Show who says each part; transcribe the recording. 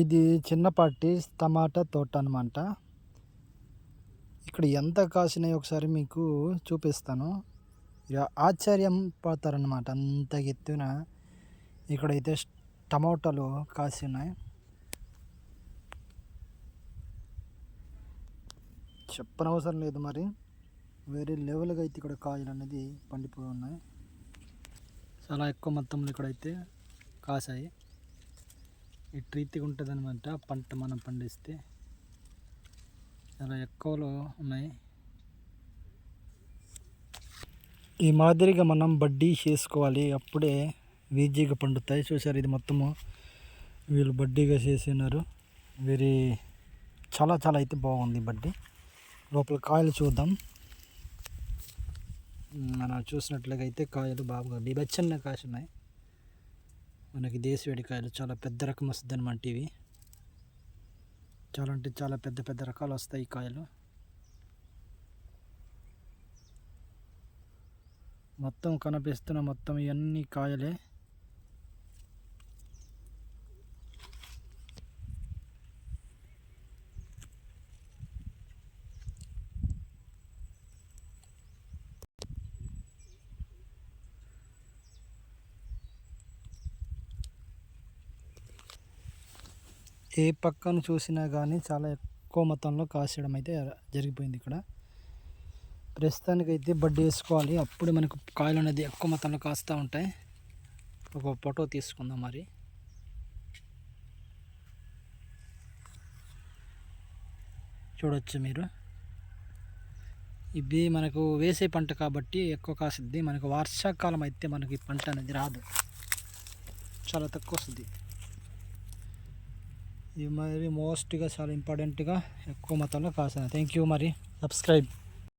Speaker 1: ఇది చిన్నపాటి టమాటా తోట అనమాట ఇక్కడ ఎంత కాసినాయి ఒకసారి మీకు చూపిస్తాను. ఇక ఆశ్చర్యం పడతారనమాట అంత ఎత్తున ఇక్కడైతే టమాటాలు కాసి ఉన్నాయి చెప్పనవసరం లేదు మరి. వేరే లెవెల్గా అయితే ఇక్కడ కాయలు అనేది పండిపోయి ఉన్నాయి. చాలా ఎక్కువ మొత్తంలో ఇక్కడైతే కాసాయి. ఈ ట్రీతిగా ఉంటుంది అనమాట పంట మనం పండిస్తే చాలా ఎక్కువలో ఉన్నాయి. ఈ మాదిరిగా మనం బడ్డీ చేసుకోవాలి. అప్పుడే వీజీగా పండుతాయి. చూసారు ఇది మొత్తము. వీళ్ళు బడ్డీగా చేసినారు. వెరీ చాలా చాలా అయితే బాగుంది బడ్డీ. లోపల కాయలు చూద్దాం. మనం చూసినట్లుగా అయితే కాయలు బాగా బిబచ్చన్న కాసున్నాయి మనకి దేశవేడి కాయలు చాలా పెద్ద రకం వస్తుంది అనమాట ఇవి. చాలా అంటే చాలా పెద్ద పెద్ద రకాలు వస్తాయి ఈ కాయలు. మొత్తం కనిపిస్తున్న మొత్తం ఇవన్నీ కాయలే. ఏ పక్కన చూసినా కానీ చాలా ఎక్కువ మొత్తంలో కాసేయడం అయితే జరిగిపోయింది ఇక్కడ. ప్రస్తుతానికి అయితే బడ్డీ వేసుకోవాలి. అప్పుడు మనకు కాయలు అనేది ఎక్కువ మొత్తంలో కాస్తూ ఉంటాయి. ఒక ఫోటో తీసుకుందాం మరి. చూడొచ్చు మీరు. ఇది మనకు వేసే పంట కాబట్టి ఎక్కువ కాసిద్ది. మనకు వర్షాకాలం అయితే మనకి పంట అనేది రాదు. చాలా తక్కువ వస్తుంది. ఇది మరి మోస్ట్గా చాలా ఇంపార్టెంట్గా ఎక్కువ మొత్తంలో కాసాను థ్యాంక్ యూ మరి. సబ్స్క్రైబ్.